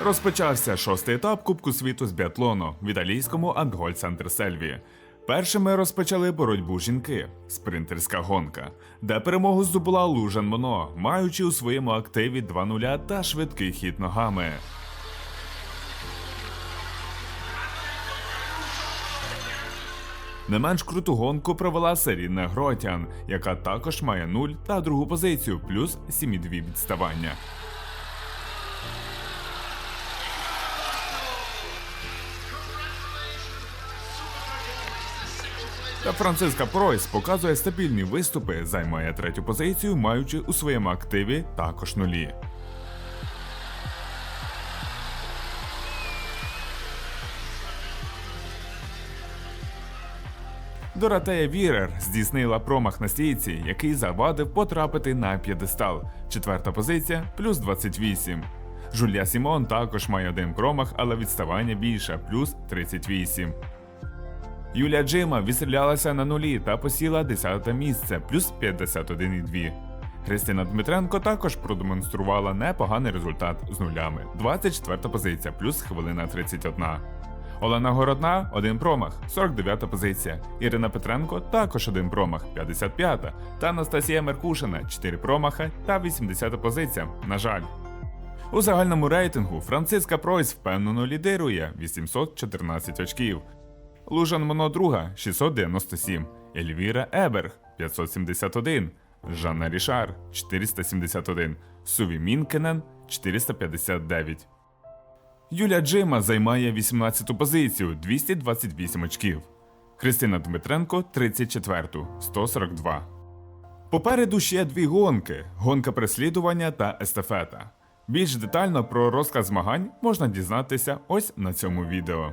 Розпочався шостий етап Кубку світу з біатлону в італійському Анголь Центр Сельві. Першими розпочали боротьбу жінки спринтерська гонка, де перемогу здобула Лужан Моно, маючи у своєму активі 2-0 та швидкий хід ногами. Не менш круту гонку провела Серіна Гротян, яка також має 0 та другу позицію, плюс 7,2 відставання. Та Франциска Пройс показує стабільні виступи, займає третю позицію, маючи у своєму активі також нулі. Доротея Вірер здійснила промах на стійці, який завадив потрапити на п'єдестал. Четверта позиція плюс 28. Жулія Сімон також має один промах, але відставання більше плюс 38. Юлія Джима відстрілялася на нулі та посіла 10 місце плюс 51,2. Христина Дмитренко також продемонструвала непоганий результат з нулями. 24 позиція плюс хвилина 31. Олена Городна один промах, 49 позиція. Ірина Петренко також один промах, 55. Та Анастасія Меркушина 4 промаха та 80 позиція. На жаль. У загальному рейтингу Франциска Пройс впевнено лідирує 814 очків. Лужан Моно друга 697, Ельвіра Еберг 571, Жанна Рішар 471, Суві Мінкенен 459. Юля Джима займає 18-ту позицію 228 очків. Христина Дмитренко 34-ту 142. Попереду ще дві гонки: гонка переслідування та естафета. Більш детально про розказ змагань можна дізнатися ось на цьому відео.